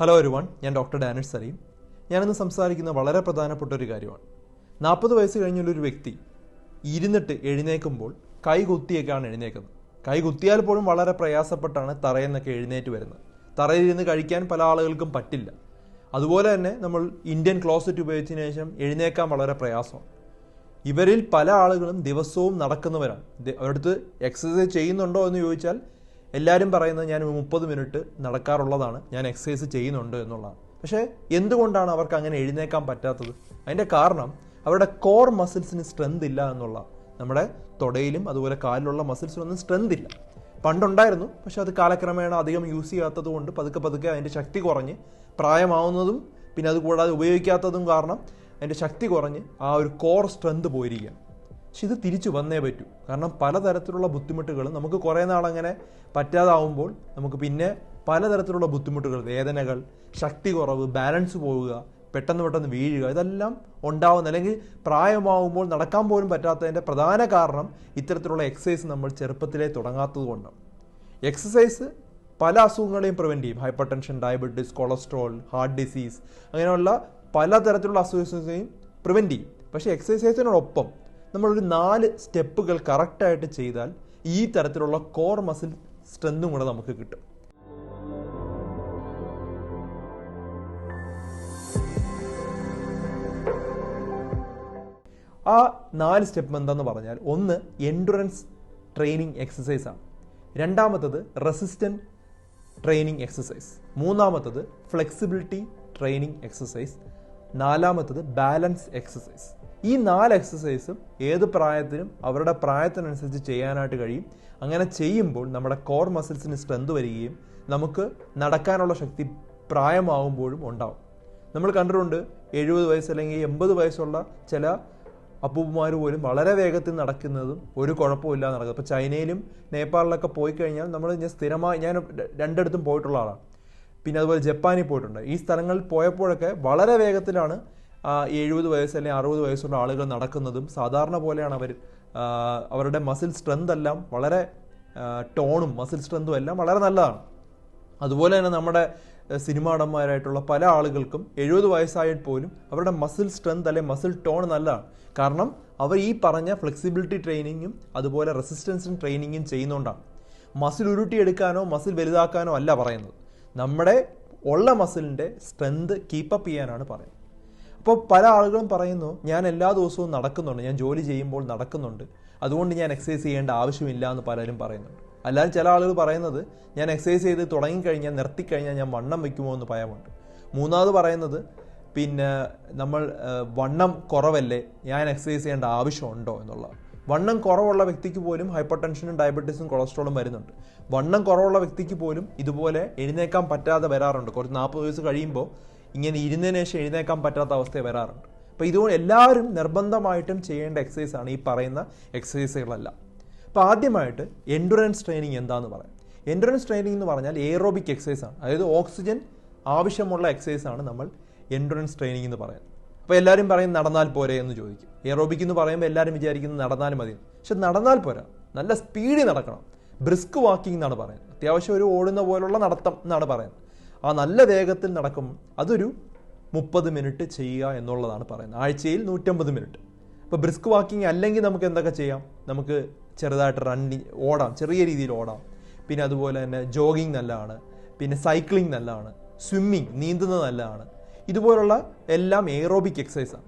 Hello ഒരുവൺ ഞാൻ doctor Danish Saleem ഞാനിന്ന് സംസാരിക്കുന്ന വളരെ പ്രധാനപ്പെട്ട ഒരു കാര്യമാണ്. നാൽപ്പത് വയസ്സ് കഴിഞ്ഞുള്ളൊരു വ്യക്തി ഇരുന്നിട്ട് എഴുന്നേൽക്കുമ്പോൾ കൈ കുത്തിയൊക്കെയാണ് എഴുന്നേക്കുന്നത് കൈ കുത്തിയാൽ പോലും വളരെ പ്രയാസപ്പെട്ടാണ് തറയിൽ നിന്നൊക്കെ എഴുന്നേറ്റ് വരുന്നത്. തറയിൽ ഇരുന്ന് കഴിക്കാൻ പല ആളുകൾക്കും പറ്റില്ല. അതുപോലെ തന്നെ നമ്മൾ ഇന്ത്യൻ ക്ലോസറ്റ് ഉപയോഗിച്ചതിന് ശേഷം എഴുന്നേക്കാൻ വളരെ പ്രയാസമാണ്. ഇവരിൽ പല ആളുകളും ദിവസവും നടക്കുന്നവരാണ്. അവിടുത്തെ എക്സസൈസ് ചെയ്യുന്നുണ്ടോ എന്ന് ചോദിച്ചാൽ എല്ലാവരും പറയുന്നത് ഞാൻ മുപ്പത് മിനിറ്റ് നടക്കാറുള്ളതാണ് ഞാൻ എക്സസൈസ് ചെയ്യുന്നുണ്ട് എന്നുള്ളതാണ്. പക്ഷേ എന്തുകൊണ്ടാണ് അവർക്ക് അങ്ങനെ എഴുന്നേക്കാൻ പറ്റാത്തത്? അതിന്റെ കാരണം അവരുടെ കോർ മസിൽസിന് സ്ട്രെങ്ത് ഇല്ല എന്നുള്ള. നമ്മുടെ തൊടയിലും അതുപോലെ കാലിലുള്ള മസിൽസിനൊന്നും സ്ട്രെങ്ത് ഇല്ല. പണ്ടുണ്ടായിരുന്നു പക്ഷെ അത് കാലക്രമേണ അധികം യൂസ് ചെയ്യാത്തത് കൊണ്ട് പതുക്കെ പതുക്കെ അതിന്റെ ശക്തി കുറഞ്ഞ് പ്രായമാവുന്നതും പിന്നെ അത് കൂടാതെ ഉപയോഗിക്കാത്തതും കാരണം അതിന്റെ ശക്തി കുറഞ്ഞ് ആ ഒരു കോർ സ്ട്രെങ്ത് പോയിരിക്കുകയാണ്. പക്ഷെ ഇത് തിരിച്ചു വന്നേ പറ്റൂ. കാരണം പലതരത്തിലുള്ള ബുദ്ധിമുട്ടുകളും നമുക്ക് കുറേ നാളങ്ങനെ പറ്റാതാവുമ്പോൾ നമുക്ക് പിന്നെ പലതരത്തിലുള്ള ബുദ്ധിമുട്ടുകൾ വേദനകൾ ശക്തി കുറവ് ബാലൻസ് പോവുക പെട്ടെന്ന് പെട്ടെന്ന് വീഴുക ഇതെല്ലാം ഉണ്ടാവുന്ന അല്ലെങ്കിൽ പ്രായമാവുമ്പോൾ നടക്കാൻ പോലും പറ്റാത്തതിന്റെ പ്രധാന കാരണം ഇത്തരത്തിലുള്ള എക്സസൈസ് നമ്മൾ ചെറുപ്പത്തിലേ തുടങ്ങാത്തത് എക്സസൈസ് പല അസുഖങ്ങളെയും പ്രിവെന്റ് ചെയ്യും. Hypertension diabetes cholesterol heart disease അങ്ങനെയുള്ള പലതരത്തിലുള്ള അസുഖങ്ങളെയും പ്രിവെന്റ് ചെയ്യും. പക്ഷേ എക്സസൈസിനോടൊപ്പം നമ്മളൊരു നാല് സ്റ്റെപ്പുകൾ കറക്റ്റായിട്ട് ചെയ്താൽ ഈ തരത്തിലുള്ള കോർ മസിൽ സ്ട്രെങ്തും കൂടെ നമുക്ക് കിട്ടും. ആ നാല് സ്റ്റെപ്പ് എന്താന്ന് പറഞ്ഞാൽ ഒന്ന് എൻഡുറൻസ് ട്രെയിനിങ് എക്സസൈസ് ആണ്. രണ്ടാമത്തത് റെസിസ്റ്റന്റ് ട്രെയിനിങ് എക്സസൈസ് മൂന്നാമത്തത് ഫ്ലെക്സിബിലിറ്റി ട്രെയിനിങ് എക്സസൈസ് നാലാമത്തത് ബാലൻസ് എക്സസൈസ് ഈ നാല് എക്സസൈസും ഏത് പ്രായത്തിനും അവരുടെ പ്രായത്തിനനുസരിച്ച് ചെയ്യാനായിട്ട് കഴിയും. അങ്ങനെ ചെയ്യുമ്പോൾ നമ്മുടെ കോർ മസിൽസിന് സ്ട്രെങ്ത് വരികയും നമുക്ക് നടക്കാനുള്ള ശക്തി പ്രായമാകുമ്പോഴും ഉണ്ടാവും. നമ്മൾ കണ്ടിട്ടുണ്ട് എഴുപത് വയസ്സ് അല്ലെങ്കിൽ എൺപത് വയസ്സുള്ള ചില അപ്പൂപ്പന്മാർ പോലും വളരെ വേഗത്തിൽ നടക്കുന്നതും ഒരു കുഴപ്പമില്ല നടക്കുന്നത് ഇപ്പോൾ ചൈനയിലും നേപ്പാളിലൊക്കെ പോയി കഴിഞ്ഞാൽ നമ്മൾ ഞാൻ സ്ഥിരമായി ഞാൻ രണ്ടിടത്തും പോയിട്ടുള്ള ആളാണ്. പിന്നെ അതുപോലെ ജപ്പാനിൽ പോയിട്ടുണ്ട്. ഈ സ്ഥലങ്ങളിൽ പോയപ്പോഴൊക്കെ വളരെ വേഗത്തിലാണ് എഴുപത് വയസ്സ് അല്ലെങ്കിൽ അറുപത് വയസ്സുള്ള ആളുകൾ നടക്കുന്നതും സാധാരണ പോലെയാണ് അവർ അവരുടെ മസിൽ സ്ട്രെങ്ത് എല്ലാം വളരെ ടോണും മസിൽ സ്ട്രെങ്തും എല്ലാം വളരെ നല്ലതാണ്. അതുപോലെ തന്നെ നമ്മുടെ സിനിമാടന്മാരായിട്ടുള്ള പല ആളുകൾക്കും എഴുപത് വയസ്സായിട്ട് പോലും അവരുടെ മസിൽ സ്ട്രെങ്ത് അല്ലെങ്കിൽ മസിൽ ടോൺ നല്ലതാണ്. കാരണം അവർ ഈ പറഞ്ഞ ഫ്ലെക്സിബിലിറ്റി ട്രെയിനിങ്ങും അതുപോലെ റെസിസ്റ്റൻസും ട്രെയിനിങ്ങും ചെയ്യുന്നതുകൊണ്ടാണ് മസിൽ ഉരുട്ടിയെടുക്കാനോ മസിൽ വലുതാക്കാനോ അല്ല പറയുന്നത്. നമ്മുടെ ഉള്ള മസിലിന്റെ സ്ട്രെങ്ത് കീപ്പപ്പ് ചെയ്യാനാണ് പറയുന്നത്. അപ്പോൾ പല ആളുകളും പറയുന്നു ഞാൻ എല്ലാ ദിവസവും നടക്കുന്നുണ്ട്. ഞാൻ ജോലി ചെയ്യുമ്പോൾ നടക്കുന്നുണ്ട്. അതുകൊണ്ട് ഞാൻ എക്സസൈസ് ചെയ്യേണ്ട ആവശ്യമില്ല എന്ന് പലരും പറയുന്നുണ്ട്. അല്ലാതെ ചില ആളുകൾ പറയുന്നത് ഞാൻ എക്സസൈസ് ചെയ്ത് തുടങ്ങിക്കഴിഞ്ഞാൽ നിർത്തിക്കഴിഞ്ഞാൽ ഞാൻ വണ്ണം വയ്ക്കുമോ എന്ന് ഭയമുണ്ട്. മൂന്നാമത് പറയുന്നത് പിന്നെ നമ്മൾ വണ്ണം കുറവല്ലേ? ഞാൻ എക്സസൈസ് ചെയ്യേണ്ട ആവശ്യമുണ്ടോ എന്നുള്ള വണ്ണം കുറവുള്ള വ്യക്തിക്ക് പോലും ഹൈപ്പർ ടെൻഷനും ഡയബറ്റീസും കൊളസ്ട്രോളും വരുന്നുണ്ട്. വണ്ണം കുറവുള്ള വ്യക്തിക്ക് പോലും ഇതുപോലെ എഴുന്നേക്കാൻ പറ്റാതെ വരാറുണ്ട്. കുറച്ച് നാൽപ്പത് വയസ്സ് കഴിയുമ്പോൾ ഇങ്ങനെ ഇരുന്നതിന് ശേഷം എഴുന്നേക്കാൻ പറ്റാത്ത അവസ്ഥ വരാറുണ്ട്. അപ്പോൾ ഇതുകൊണ്ട് എല്ലാവരും നിർബന്ധമായിട്ടും ചെയ്യേണ്ട എക്സസൈസ് ആണ് ഈ പറയുന്ന എക്സസൈസുകളെല്ലാം അപ്പോൾ ആദ്യമായിട്ട് എൻഡുറൻസ് ട്രെയിനിങ് എന്താണെന്ന് പറയാം. എൻഡുറൻസ് ട്രെയിനിങ് എന്ന് പറഞ്ഞാൽ എയറോബിക് എക്സസൈസ് ആണ്. അതായത് ഓക്സിജൻ ആവശ്യമുള്ള എക്സസൈസ് ആണ് നമ്മൾ എൻഡുറൻസ് ട്രെയിനിങ് എന്ന് പറയുന്നത് അപ്പോൾ എല്ലാവരും പറയും നടന്നാൽ പോരെ എന്ന് ചോദിക്കും. എയറോബിക് എന്ന് പറയുമ്പോൾ എല്ലാവരും വിചാരിക്കുന്നത് നടന്നാൽ മതി. പക്ഷെ നടന്നാൽ പോരാ. നല്ല സ്പീഡിൽ നടക്കണം. ബ്രിസ്ക് വാക്കിംഗ് എന്നാണ് പറയുന്നത്. അത്യാവശ്യം ഒരു ഓടുന്ന പോലുള്ള നടത്തം എന്നാണ് പറയുന്നത്. ആ നല്ല വേഗത്തിൽ നടക്കും. അതൊരു മുപ്പത് മിനിറ്റ് ചെയ്യുക എന്നുള്ളതാണ് പറയുന്നത്. ആഴ്ചയിൽ നൂറ്റമ്പത് മിനിറ്റ്. ഇപ്പോൾ ബ്രിസ്ക് വാക്കിംഗ് അല്ലെങ്കിൽ നമുക്ക് എന്തൊക്കെ ചെയ്യാം? നമുക്ക് ചെറുതായിട്ട് റണ്ണിങ് ഓടാം. ചെറിയ രീതിയിൽ ഓടാം. പിന്നെ അതുപോലെ തന്നെ ജോഗിങ് നല്ലതാണ്. പിന്നെ സൈക്ലിംഗ് നല്ലതാണ്. സ്വിമ്മിങ് നീന്തുന്നത് നല്ലതാണ്. ഇതുപോലുള്ള എല്ലാം എയറോബിക് എക്സസൈസാണ്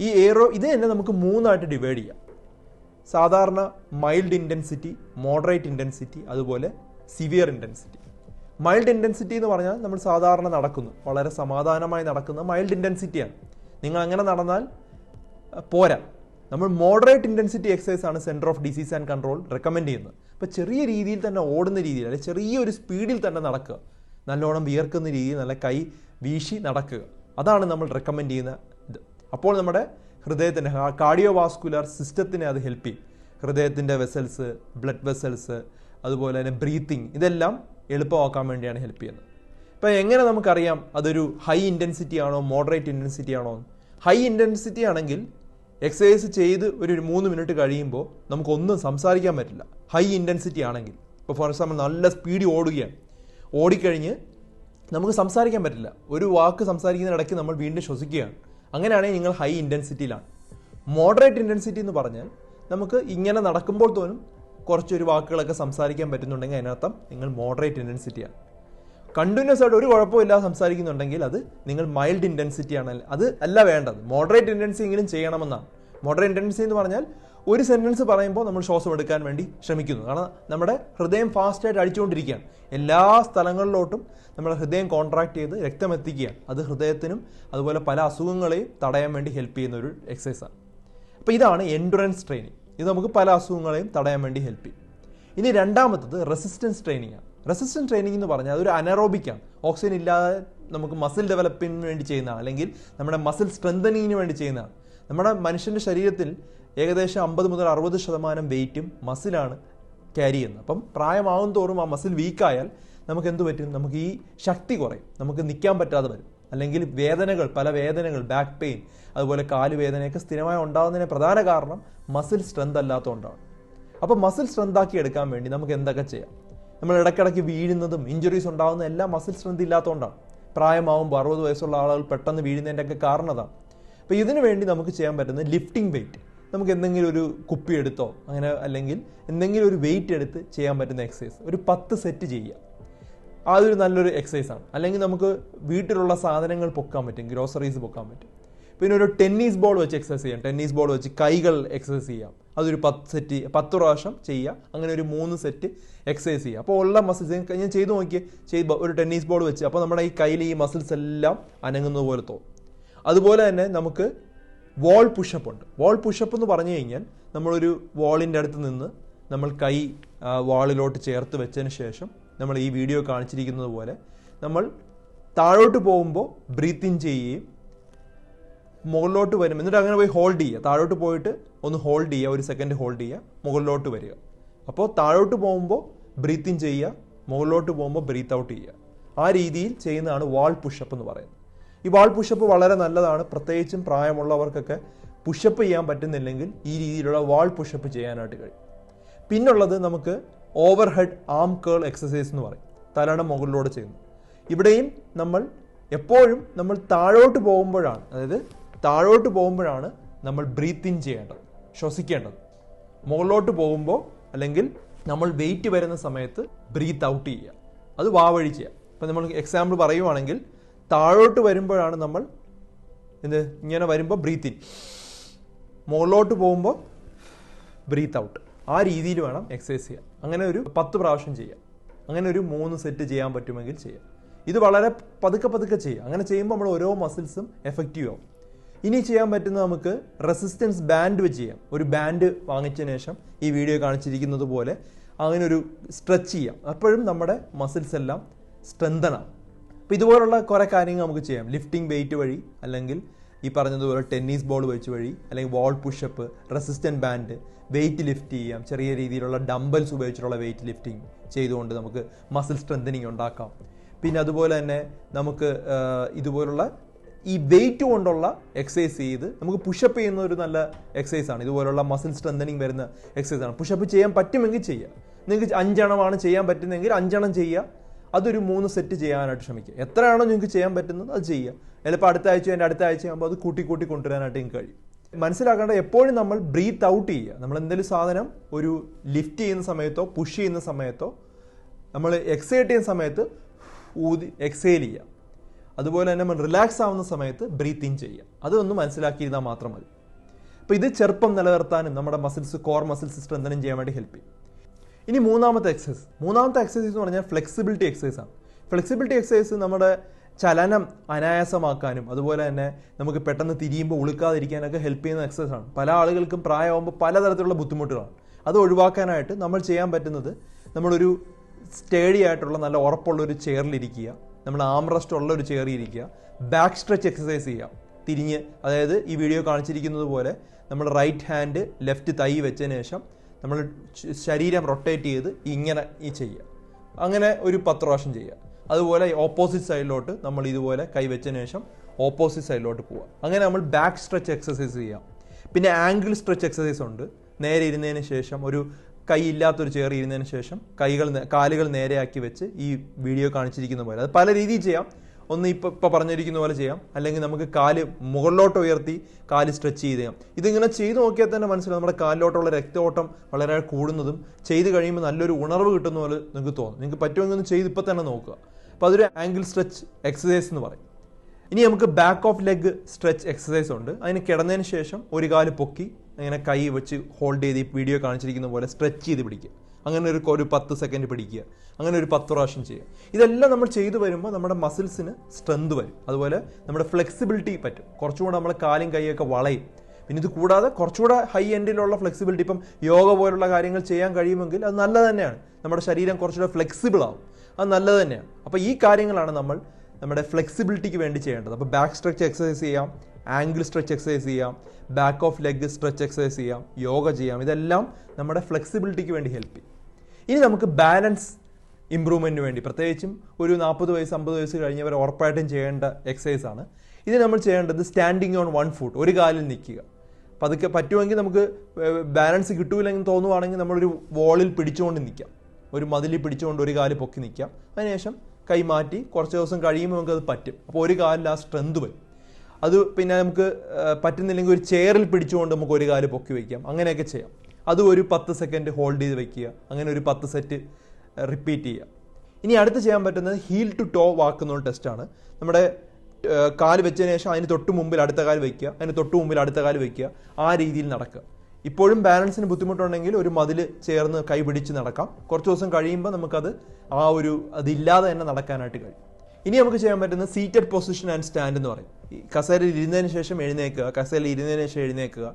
ഈ എയറോ ഇത് തന്നെ നമുക്ക് മൂന്നായിട്ട് ഡിവൈഡ് ചെയ്യാം. സാധാരണ മൈൽഡ് ഇന്റൻസിറ്റി മോഡറേറ്റ് ഇന്റൻസിറ്റി അതുപോലെ സിവിയർ ഇന്റൻസിറ്റി മൈൽഡ് ഇന്റൻസിറ്റി എന്ന് പറഞ്ഞാൽ നമ്മൾ സാധാരണ നടക്കുന്നു. വളരെ സമാധാനമായി നടക്കുന്ന മൈൽഡ് ഇന്റൻസിറ്റിയാണ് നിങ്ങൾ അങ്ങനെ നടന്നാൽ പോരാ. നമ്മൾ മോഡറേറ്റ് ഇന്റൻസിറ്റി എക്സസൈസ് ആണ് centre of disease and control recommend ചെയ്യുന്നത്. അപ്പോൾ ചെറിയ രീതിയിൽ തന്നെ ഓടുന്ന രീതിയിൽ അല്ലെങ്കിൽ ചെറിയൊരു സ്പീഡിൽ തന്നെ നടക്കുക. നല്ലോണം വിയർക്കുന്ന രീതിയിൽ നല്ല കൈ വീശി നടക്കുക. അതാണ് നമ്മൾ റെക്കമെൻഡ് ചെയ്യുന്ന ഇത്. അപ്പോൾ നമ്മുടെ ഹൃദയത്തിന്റെ കാർഡിയോ വാസ്കുലർ സിസ്റ്റത്തിനെ അത് ഹെൽപ്പ് ചെയ്യും. ഹൃദയത്തിന്റെ വെസൽസ് ബ്ലഡ് വെസൽസ് അതുപോലെ തന്നെ ബ്രീത്തിങ് ഇതെല്ലാം എളുപ്പമാക്കാൻ വേണ്ടിയാണ് ഹെൽപ്പ് ചെയ്യുന്നത്. ഇപ്പോൾ എങ്ങനെ നമുക്കറിയാം അതൊരു ഹൈ ഇന്റൻസിറ്റി ആണോ മോഡറേറ്റ് ഇന്റൻസിറ്റി ആണോ? ഹൈ ഇന്റൻസിറ്റി ആണെങ്കിൽ എക്സസൈസ് ചെയ്ത് ഒരു മൂന്ന് മിനിറ്റ് കഴിയുമ്പോൾ നമുക്കൊന്നും സംസാരിക്കാൻ പറ്റില്ല. ഹൈ ഇന്റൻസിറ്റി ആണെങ്കിൽ. ഇപ്പോൾ ഫോർ എക്സാമ്പിൾ നല്ല സ്പീഡിൽ ഓടുകയാണ്. ഓടിക്കഴിഞ്ഞ് നമുക്ക് സംസാരിക്കാൻ പറ്റില്ല. ഒരു വാക്ക് സംസാരിക്കുന്നതിനിടയ്ക്ക് നമ്മൾ വീണ്ടും ശ്വസിക്കുകയാണ്. അങ്ങനെയാണെങ്കിൽ നിങ്ങൾ ഹൈ ഇന്റൻസിറ്റിയിലാണ് മോഡറേറ്റ് ഇന്റൻസിറ്റി എന്ന് പറഞ്ഞാൽ നമുക്ക് ഇങ്ങനെ നടക്കുമ്പോൾ തോന്നും കുറച്ചൊരു വാക്കുകളൊക്കെ സംസാരിക്കാൻ പറ്റുന്നുണ്ടെങ്കിൽ അതിനർത്ഥം നിങ്ങൾ മോഡറേറ്റ് ഇന്റൻസിറ്റിയാണ് കണ്ടിന്യൂസ് ആയിട്ട് ഒരു കുഴപ്പമില്ലാതെ സംസാരിക്കുന്നുണ്ടെങ്കിൽ അത് നിങ്ങൾ മൈൽഡ് ഇന്റൻസിറ്റി ആണ്. അത് അല്ല വേണ്ടത്. മോഡറേറ്റ് ഇന്റൻസി എങ്കിലും ചെയ്യണമെന്നാണ്. മോഡറേറ്റ് ഇന്റൻസി എന്ന് പറഞ്ഞാൽ ഒരു സെന്റൻസ് പറയുമ്പോൾ നമ്മൾ ശ്വാസം എടുക്കാൻ വേണ്ടി ശ്രമിക്കുന്നു. കാരണം നമ്മുടെ ഹൃദയം ഫാസ്റ്റായിട്ട് അടിച്ചുകൊണ്ടിരിക്കുകയാണ്. എല്ലാ സ്ഥലങ്ങളിലോട്ടും നമ്മുടെ ഹൃദയം കോൺട്രാക്ട് ചെയ്ത് രക്തം എത്തിക്കുകയാണ് അത് ഹൃദയത്തിനും അതുപോലെ പല അസുഖങ്ങളെയും തടയാൻ വേണ്ടി ഹെൽപ്പ് ചെയ്യുന്ന ഒരു എക്സസൈസാണ് അപ്പോൾ ഇതാണ് എൻഡുറൻസ് ട്രെയിനിങ് ഇത് നമുക്ക് പല അസുഖങ്ങളെയും തടയാൻ വേണ്ടി ഹെൽപ്പ് ചെയ്യും. ഇനി രണ്ടാമത്തത് റെസിസ്റ്റൻസ് ട്രെയിനിങ് ആണ്. റെസിസ്റ്റൻസ് ട്രെയിനിങ് എന്ന് പറഞ്ഞാൽ അതൊരു അനറോബിക് ആണ്. ഓക്സിജൻ ഇല്ലാതെ നമുക്ക് മസിൽ ഡെവലപ്പിന് വേണ്ടി ചെയ്യുന്നതാണ്. അല്ലെങ്കിൽ നമ്മുടെ മസിൽ സ്ട്രെങ്തനിങ്ങിന് വേണ്ടി ചെയ്യുന്നതാണ്. നമ്മുടെ മനുഷ്യന്റെ ശരീരത്തിൽ ഏകദേശം അമ്പത് മുതൽ അറുപത് ശതമാനം വെയിറ്റും മസിലാണ് ക്യാരി ചെയ്യുന്നത്. അപ്പം പ്രായമാകും തോറും ആ മസിൽ വീക്കായാൽ നമുക്ക് എന്ത് പറ്റും? നമുക്ക് ഈ ശക്തി കുറയും. നമുക്ക് നിൽക്കാൻ പറ്റാതെ വരും. അല്ലെങ്കിൽ വേദനകൾ പല വേദനകൾ ബാക്ക് പെയിൻ അതുപോലെ കാൽ വേദനയൊക്കെ സ്ഥിരമായി ഉണ്ടാകുന്നതിന് പ്രധാന കാരണം മസിൽ സ്ട്രെങ്ത് അല്ലാത്തതുകൊണ്ടാണ്. അപ്പോൾ മസിൽ സ്ട്രെങ്ത് ആക്കി എടുക്കാൻ വേണ്ടി നമുക്ക് എന്തൊക്കെ ചെയ്യാം? നമ്മൾ ഇടയ്ക്കിടയ്ക്ക് വീഴുന്നതും ഇഞ്ചുറീസ് ഉണ്ടാകുന്നതും എല്ലാം മസിൽ സ്ട്രെങ്ത് ഇല്ലാത്തതുകൊണ്ടാണ്. പ്രായമാവുമ്പോൾ അറുപത് വയസ്സുള്ള ആളുകൾ പെട്ടെന്ന് വീഴുന്നതിന്റെയൊക്കെ കാരണതാണ്. അപ്പോൾ ഇതിനു വേണ്ടി നമുക്ക് ചെയ്യാൻ പറ്റുന്നത് ലിഫ്റ്റിംഗ് വെയിറ്റ് നമുക്ക് എന്തെങ്കിലും ഒരു കുപ്പി എടുത്തോ അങ്ങനെ അല്ലെങ്കിൽ എന്തെങ്കിലും ഒരു വെയിറ്റ് എടുത്ത് ചെയ്യാൻ പറ്റുന്ന എക്സസൈസ് ഒരു പത്ത് സെറ്റ് ചെയ്യുക. അതൊരു നല്ലൊരു എക്സസൈസാണ് അല്ലെങ്കിൽ നമുക്ക് വീട്ടിലുള്ള സാധനങ്ങൾ പൊക്കാൻ പറ്റും ഗ്രോസറീസ് പൊക്കാൻ പറ്റും. പിന്നെ ഒരു ടെന്നീസ് ബോൾ വെച്ച് എക്സസൈസ് ചെയ്യാം. ടെന്നീസ് ബോൾ വെച്ച് കൈകൾ എക്സസൈസ് ചെയ്യാം. അതൊരു പത്ത് സെറ്റ് പത്ത് പ്രാവശ്യം ചെയ്യുക. അങ്ങനെ ഒരു മൂന്ന് സെറ്റ് എക്സസൈസ് ചെയ്യുക. അപ്പോൾ ഉള്ള മസിൽസ് ഞാൻ ചെയ്തു നോക്കിയേ. ചെയ്ത് ഒരു ടെന്നീസ് ബോൾ വെച്ച്. അപ്പോൾ നമ്മുടെ ഈ കയ്യിൽ ഈ മസിൽസ് എല്ലാം അനങ്ങുന്നത് പോലെ തോന്നും. അതുപോലെ തന്നെ നമുക്ക് വാൾ പുഷപ്പ് ഉണ്ട്. വാൾ പുഷപ്പ് എന്ന് പറഞ്ഞു കഴിഞ്ഞാൽ നമ്മളൊരു വാളിന്റെ അടുത്ത് നിന്ന് നമ്മൾ കൈ വാളിലോട്ട് ചേർത്ത് വെച്ചതിന് ശേഷം നമ്മൾ ഈ വീഡിയോ കാണിച്ചിരിക്കുന്നത് പോലെ നമ്മൾ താഴോട്ട് പോകുമ്പോൾ ബ്രീത്ത് ഇൻ ചെയ്യുകയും മുകളിലോട്ട് വരും എന്നിട്ട് അങ്ങനെ പോയി ഹോൾഡ് ചെയ്യുക. താഴോട്ട് പോയിട്ട് ഒന്ന് ഹോൾഡ് ചെയ്യുക ഒരു സെക്കൻഡ് ഹോൾഡ് ചെയ്യുക മുകളിലോട്ട് വരിക. അപ്പോൾ താഴോട്ട് പോകുമ്പോൾ ബ്രീത്ത് ഇൻ ചെയ്യുക മുകളിലോട്ട് പോകുമ്പോൾ ബ്രീത്ത് ഔട്ട് ചെയ്യുക. ആ രീതിയിൽ ചെയ്യുന്നതാണ് വാൾ പുഷപ്പ് എന്ന് പറയുന്നത്. ഈ വാൾ പുഷപ്പ് വളരെ നല്ലതാണ്. പ്രത്യേകിച്ചും പ്രായമുള്ളവർക്കൊക്കെ പുഷപ്പ് ചെയ്യാൻ പറ്റുന്നില്ലെങ്കിൽ ഈ രീതിയിലുള്ള വാൾ പുഷപ്പ് ചെയ്യാനായിട്ട് കഴിയും. പിന്നുള്ളത് നമുക്ക് over head arm curl exercise എന്ന് പറയും. തലയുടെ മുകളിലൂടെ ചെയ്യുന്നു. ഇവിടെയും നമ്മൾ എപ്പോഴും നമ്മൾ താഴോട്ട് പോകുമ്പോഴാണ് അതായത് താഴോട്ട് പോകുമ്പോഴാണ് നമ്മൾ ബ്രീത്ത് ഇൻ ചെയ്യേണ്ടത് ശ്വസിക്കേണ്ടത്. മുകളിലോട്ട് പോകുമ്പോൾ അല്ലെങ്കിൽ നമ്മൾ വെയിറ്റ് വരുന്ന സമയത്ത് ബ്രീത്ത് ഔട്ട് ചെയ്യുക. അത് വാവഴി ചെയ്യുക. ഇപ്പം നമ്മൾ എക്സാമ്പിൾ പറയുവാണെങ്കിൽ താഴോട്ട് വരുമ്പോഴാണ് നമ്മൾ എന്ത്? ഇങ്ങനെ വരുമ്പോൾ ബ്രീത്ത് ഇൻ മുകളിലോട്ട് പോകുമ്പോൾ ബ്രീത്ത് ഔട്ട് ആ രീതിയിൽ വേണം എക്സസൈസ് ചെയ്യാൻ. അങ്ങനെ ഒരു പത്ത് പ്രാവശ്യം ചെയ്യാം. അങ്ങനെ ഒരു മൂന്ന് സെറ്റ് ചെയ്യാൻ പറ്റുമെങ്കിൽ ചെയ്യാം. ഇത് വളരെ പതുക്കെ പതുക്കെ ചെയ്യാം. അങ്ങനെ ചെയ്യുമ്പോൾ നമ്മൾ ഓരോ മസിൽസും എഫക്റ്റീവ് ആവും. ഇനി ചെയ്യാൻ പറ്റുന്ന നമുക്ക് റെസിസ്റ്റൻസ് ബാൻഡ് വെച്ച് ചെയ്യാം. ഒരു ബാൻഡ് വാങ്ങിച്ചതിന് ശേഷം ഈ വീഡിയോ കാണിച്ചിരിക്കുന്നത് പോലെ അങ്ങനെ ഒരു സ്ട്രെച്ച് ചെയ്യാം. അപ്പോഴും നമ്മുടെ മസിൽസ് എല്ലാം സ്ട്രെങ്തൺ ആവും. അപ്പോൾ ഇതുപോലുള്ള കുറേ കാര്യങ്ങൾ നമുക്ക് ചെയ്യാം. ലിഫ്റ്റിംഗ് വെയിറ്റ് വഴി അല്ലെങ്കിൽ ഈ പറഞ്ഞതുപോലെ ടെന്നീസ് ബോൾ വെച്ച് വഴി അല്ലെങ്കിൽ wall pushup resistant band weight lift ചെയ്യാം. ചെറിയ രീതിയിലുള്ള ഡംബൽസ് ഉപയോഗിച്ചിട്ടുള്ള വെയിറ്റ് ലിഫ്റ്റിംഗ് ചെയ്തുകൊണ്ട് നമുക്ക് മസിൽ സ്ട്രെങ്തനിങ് ഉണ്ടാക്കാം. പിന്നെ അതുപോലെ തന്നെ നമുക്ക് ഇതുപോലുള്ള ഈ വെയിറ്റ് കൊണ്ടുള്ള എക്സസൈസ് ചെയ്ത് നമുക്ക് പുഷപ്പ് ചെയ്യുന്ന ഒരു നല്ല എക്സസൈസ് ആണ്. ഇതുപോലുള്ള മസിൽ സ്ട്രെങ്തനിങ് വരുന്ന എക്സസൈസ് ആണ്. പുഷപ്പ് ചെയ്യാൻ പറ്റുമെങ്കിൽ ചെയ്യുക നിങ്ങൾക്ക് അഞ്ചെണ്ണമാണ് ചെയ്യാൻ പറ്റുന്നതെങ്കിൽ അഞ്ചെണ്ണം ചെയ്യുക അതൊരു മൂന്ന് സെറ്റ് ചെയ്യാനായിട്ട് ശ്രമിക്കുക എത്രയാണോ നിങ്ങൾക്ക് ചെയ്യാൻ പറ്റുന്നത് അത് ചെയ്യുക ചിലപ്പോൾ അടുത്ത ആഴ്ച എന്റെ അടുത്ത ആഴ്ച ആകുമ്പോൾ അത് കൂട്ടി കൂട്ടി കൊണ്ടുവരാനായിട്ട് നിങ്ങൾക്ക് കഴിയും. മനസ്സിലാക്കേണ്ട എപ്പോഴും നമ്മൾ ബ്രീത്ത് ഔട്ട് ചെയ്യുക. നമ്മൾ എന്തെങ്കിലും സാധനം ഒരു ലിഫ്റ്റ് ചെയ്യുന്ന സമയത്തോ പുഷ് ചെയ്യുന്ന സമയത്തോ നമ്മൾ എക്സൈറ്റ് ചെയ്യുന്ന സമയത്ത് ഊതി എക്സൈൽ ചെയ്യുക. അതുപോലെ തന്നെ നമ്മൾ റിലാക്സ് ആവുന്ന സമയത്ത് ബ്രീത്ത് ഇൻ ചെയ്യുക. അതൊന്ന് മനസ്സിലാക്കിയിരുന്നാൽ മാത്രം മതി. അപ്പോൾ ഇത് ചെറുപ്പം നിലനിർത്താനും നമ്മുടെ മസിൽസ് കോർ മസിൽസ് സ്ട്രെങ്തനും ചെയ്യാൻ വേണ്ടി ഹെൽപ്പ് ചെയ്യും. ഇനി മൂന്നാമത്തെ എക്സസൈസ് മൂന്നാമത്തെ എക്സസൈസ് എന്ന് പറഞ്ഞാൽ ഫ്ലെക്സിബിലിറ്റി എക്സസൈസ് ആണ്. ഫ്ലെക്സിബിലിറ്റി എക്സസൈസ് നമ്മുടെ ചലനം അനായാസമാക്കാനും അതുപോലെ തന്നെ നമുക്ക് പെട്ടെന്ന് തിരിയുമ്പോൾ ഉളുക്കാതിരിക്കാനൊക്കെ ഹെൽപ്പ് ചെയ്യുന്ന എക്സസൈസ് ആണ്. പല ആളുകൾക്കും പ്രായമാകുമ്പോൾ പലതരത്തിലുള്ള ബുദ്ധിമുട്ടുകളാണ്. അത് ഒഴിവാക്കാനായിട്ട് നമ്മൾ ചെയ്യാൻ പറ്റുന്നത് നമ്മളൊരു സ്റ്റേഡി ആയിട്ടുള്ള നല്ല ഉറപ്പുള്ള ഒരു ചെയറിലിരിക്കുക നമ്മൾ ആംറസ്റ്റ് ഉള്ള ഒരു ചെയറിൽ ഇരിക്കുക ബാക്ക് സ്ട്രെച്ച് എക്സസൈസ് ചെയ്യുക. തിരിഞ്ഞ് അതായത് ഈ വീഡിയോ കാണിച്ചിരിക്കുന്നത് പോലെ നമ്മൾ റൈറ്റ് ഹാൻഡ് ലെഫ്റ്റ് തൈ വെച്ചതിന് ശേഷം നമ്മൾ ശരീരം റൊട്ടേറ്റ് ചെയ്ത് ഇങ്ങനെ ഈ ചെയ്യുക. അങ്ങനെ ഒരു പത്ത് പ്രാവശ്യം ചെയ്യുക. അതുപോലെ ഓപ്പോസിറ്റ് സൈഡിലോട്ട് നമ്മൾ ഇതുപോലെ കൈവച്ചതിന് ശേഷം ഓപ്പോസിറ്റ് സൈഡിലോട്ട് പോവുക. അങ്ങനെ നമ്മൾ ബാക്ക് സ്ട്രെച്ച് എക്സസൈസ് ചെയ്യാം. പിന്നെ ആംഗിൾ സ്ട്രെച്ച് എക്സസൈസ് ഉണ്ട്. നേരെ ഇരുന്നതിന് ശേഷം ഒരു കൈ ഇല്ലാത്തൊരു ചെയർ ഇരുന്നതിന് ശേഷം കൈകൾ കാലുകൾ നേരെയാക്കി വെച്ച് ഈ വീഡിയോ കാണിച്ചിരിക്കുന്ന പോലെ. അത് പല രീതിയിൽ ചെയ്യാം. ഒന്ന് ഇപ്പൊ ഇപ്പൊ പറഞ്ഞിരിക്കുന്ന പോലെ ചെയ്യാം. അല്ലെങ്കിൽ നമുക്ക് കാൽ മുകളിലോട്ട് ഉയർത്തി കാൽ സ്ട്രെച്ച് ചെയ്ത് ചെയ്യാം. ഇതിങ്ങനെ ചെയ്ത് നോക്കിയാൽ തന്നെ മനസ്സിലാവും നമ്മുടെ കാലിലോട്ടുള്ള രക്തയോട്ടം വളരെ കൂടുന്നതും ചെയ്ത് കഴിയുമ്പോൾ നല്ലൊരു ഉണർവ് കിട്ടുന്ന പോലെ നിങ്ങൾക്ക് തോന്നും. നിങ്ങൾക്ക് പറ്റുമെങ്കിൽ ഒന്ന് ചെയ്ത് ഇപ്പം തന്നെ നോക്കുക. അപ്പോൾ അതൊരു ആംഗിൾ സ്ട്രെച്ച് എക്സസൈസ് എന്ന് പറയും. ഇനി നമുക്ക് back of leg stretch exercise ഉണ്ട്. അതിന് കിടന്നതിന് ശേഷം ഒരു കാൽ പൊക്കി അങ്ങനെ കൈ വെച്ച് ഹോൾഡ് ചെയ്ത് ഈ വീഡിയോ കാണിച്ചിരിക്കുന്ന പോലെ സ്ട്രെച്ച് ചെയ്ത് പിടിക്കുക. അങ്ങനെ ഒരു ഒരു പത്ത് സെക്കൻഡ് പിടിക്കുക. അങ്ങനെ ഒരു പത്ത് പ്രാവശ്യം ചെയ്യുക. ഇതെല്ലാം നമ്മൾ ചെയ്തു വരുമ്പോൾ നമ്മുടെ മസിൽസിന് സ്ട്രെങ്ത് വരും. അതുപോലെ നമ്മുടെ ഫ്ലെക്സിബിലിറ്റി പറ്റും. കുറച്ചുകൂടെ നമ്മളെ കാലും കൈയൊക്കെ വളയും. പിന്നെ ഇത് കൂടാതെ കുറച്ചുകൂടെ ഹൈ എൻഡിലുള്ള ഫ്ലെക്സിബിലിറ്റി ഇപ്പം യോഗ പോലുള്ള കാര്യങ്ങൾ ചെയ്യാൻ കഴിയുമെങ്കിൽ അത് നല്ലത് തന്നെയാണ്. നമ്മുടെ ശരീരം കുറച്ചുകൂടെ ഫ്ലെക്സിബിൾ ആവും. അത് നല്ലത് തന്നെയാണ്. അപ്പോൾ ഈ കാര്യങ്ങളാണ് നമ്മൾ നമ്മുടെ ഫ്ലെക്സിബിലിറ്റിക്ക് വേണ്ടി ചെയ്യേണ്ടത്. അപ്പോൾ ബാക്ക് സ്ട്രെച്ച് എക്സസൈസ് ചെയ്യാം ആംഗിൾ സ്ട്രെച്ച് എക്സസൈസ് ചെയ്യാം back of leg stretch exercise ചെയ്യാം യോഗ ചെയ്യാം. ഇതെല്ലാം നമ്മുടെ ഫ്ലെക്സിബിലിറ്റിക്ക് വേണ്ടി ഹെൽപ്പ് ചെയ്യും. ഇനി നമുക്ക് ബാലൻസ് ഇമ്പ്രൂവ്മെന്റിന് വേണ്ടി. പ്രത്യേകിച്ചും ഒരു നാൽപ്പത് വയസ്സ് അമ്പത് വയസ്സ് കഴിഞ്ഞവർ ഉറപ്പായിട്ടും ചെയ്യേണ്ട എക്സസൈസ് ആണ്. ഇത് നമ്മൾ ചെയ്യേണ്ടത് സ്റ്റാൻഡിങ് ഓൺ വൺ ഫുട്ട് ഒരു കാലിൽ നിൽക്കുക. പതുക്കെ പറ്റുമെങ്കിൽ നമുക്ക് ബാലൻസ് കിട്ടൂലെങ്കിൽ തോന്നുവാണെങ്കിൽ നമ്മളൊരു വോളിൽ പിടിച്ചുകൊണ്ട് നിൽക്കാം. ഒരു മതിലിൽ പിടിച്ചുകൊണ്ട് ഒരു കാൽ പൊക്കി നിൽക്കാം. അതിനുശേഷം കൈ മാറ്റി കുറച്ച് ദിവസം കഴിയുമ്പോൾ നമുക്കത് പറ്റും. അപ്പോൾ ഒരു കാലിൽ ആ സ്ട്രെങ്ത് വരും. അത് പിന്നെ നമുക്ക് പറ്റുന്നില്ലെങ്കിൽ ഒരു ചെയറിൽ പിടിച്ചുകൊണ്ട് നമുക്ക് ഒരു കാൽ പൊക്കി വയ്ക്കാം. അങ്ങനെയൊക്കെ ചെയ്യാം. അത് ഒരു പത്ത് സെക്കൻഡ് ഹോൾഡ് ചെയ്ത് വെക്കുക. അങ്ങനെ ഒരു പത്ത് സെറ്റ് റിപ്പീറ്റ് ചെയ്യുക. ഇനി അടുത്ത് ചെയ്യാൻ പറ്റുന്നത് ഹീൽ ടു ടോ വാക്ക് എന്നുള്ള ടെസ്റ്റാണ് നമ്മുടെ കാൽ വെച്ചതിന് ശേഷം അതിന് തൊട്ട് മുമ്പിൽ അടുത്ത കാൽ വയ്ക്കുക അതിന് തൊട്ട് മുമ്പിൽ അടുത്ത കാൽ വയ്ക്കുക ആ രീതിയിൽ നടക്കുക. ഇപ്പോഴും ബാലൻസിന് ബുദ്ധിമുട്ടുണ്ടെങ്കിൽ ഒരു മതിൽ ചേർന്ന് കൈ പിടിച്ച് നടക്കാം. കുറച്ച് ദിവസം കഴിയുമ്പോൾ നമുക്കത് ആ ഒരു അതില്ലാതെ തന്നെ നടക്കാനായിട്ട് കഴിയും. ഇനി നമുക്ക് ചെയ്യാൻ പറ്റുന്ന സീറ്റഡ് പൊസിഷൻ ആൻഡ് സ്റ്റാൻഡ് എന്ന് പറയും. കസേരയിൽ ഇരുന്നതിന് ശേഷം എഴുന്നേക്കുക കസേരയിൽ ഇരുന്നതിന് ശേഷം എഴുന്നേക്കുക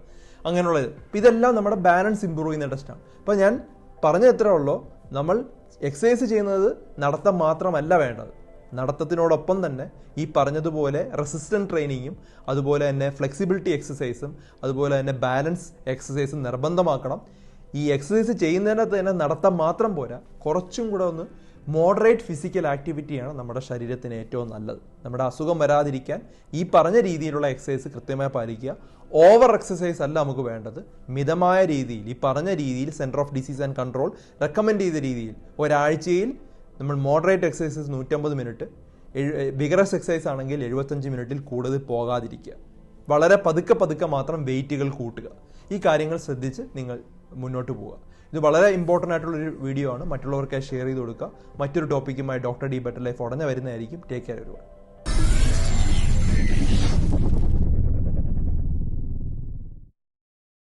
അങ്ങനെയുള്ളത്. അപ്പം ഇതെല്ലാം നമ്മുടെ ബാലൻസ് ഇമ്പ്രൂവ് ചെയ്യുന്ന ടെസ്റ്റാണ് അപ്പോൾ ഞാൻ പറഞ്ഞ എത്ര ഉള്ളൂ. നമ്മൾ എക്സസൈസ് ചെയ്യുന്നത് നടത്തം മാത്രമല്ല വേണ്ടത്. നടത്തത്തിനോടൊപ്പം തന്നെ ഈ പറഞ്ഞതുപോലെ റെസിസ്റ്റന്റ് ട്രെയിനിങ്ങും അതുപോലെ തന്നെ ഫ്ലെക്സിബിലിറ്റി എക്സസൈസും അതുപോലെ തന്നെ ബാലൻസ് എക്സസൈസും നിർബന്ധമാക്കണം. ഈ എക്സസൈസ് ചെയ്യുന്നതിനകത്ത് തന്നെ നടത്തം മാത്രം പോരാ. കുറച്ചും കൂടെ ഒന്ന് മോഡറേറ്റ് ഫിസിക്കൽ ആക്ടിവിറ്റിയാണ് നമ്മുടെ ശരീരത്തിന് ഏറ്റവും നല്ലത്. നമ്മുടെ അസുഖം വരാതിരിക്കാൻ ഈ പറഞ്ഞ രീതിയിലുള്ള എക്സസൈസ് കൃത്യമായി പാലിക്കുക. ഓവർ എക്സസൈസ് അല്ല നമുക്ക് വേണ്ടത്. മിതമായ രീതിയിൽ ഈ പറഞ്ഞ രീതിയിൽ centre of disease and control recommend ചെയ്ത രീതിയിൽ. ഒരാഴ്ചയിൽ നമ്മൾ മോഡറേറ്റ് എക്സസൈസസ് നൂറ്റമ്പത് മിനിറ്റ് വിഗറസ് എക്സസൈസ് ആണെങ്കിൽ എഴുപത്തഞ്ച് മിനിറ്റിൽ കൂടുതൽ പോകാതിരിക്കുക. വളരെ പതുക്കെ പതുക്കെ മാത്രം വെയിറ്റുകൾ കൂട്ടുക. ഈ കാര്യങ്ങൾ ശ്രദ്ധിച്ച് നിങ്ങൾ മുന്നോട്ട് പോവുക. ഇത് വളരെ ഇമ്പോർട്ടന്റ് ആയിട്ടുള്ള ഒരു വീഡിയോ ആണ്. മറ്റുള്ളവർക്കായി ഷെയർ ചെയ്ത് കൊടുക്കുക മറ്റൊരു ടോപ്പിക്കുമായി ഡോക്ടർ ഡി ബെറ്റർ ലൈഫ് ഉടനെ വരുന്നതായിരിക്കും. ടേക്ക് കെയർ ഒരുപാട്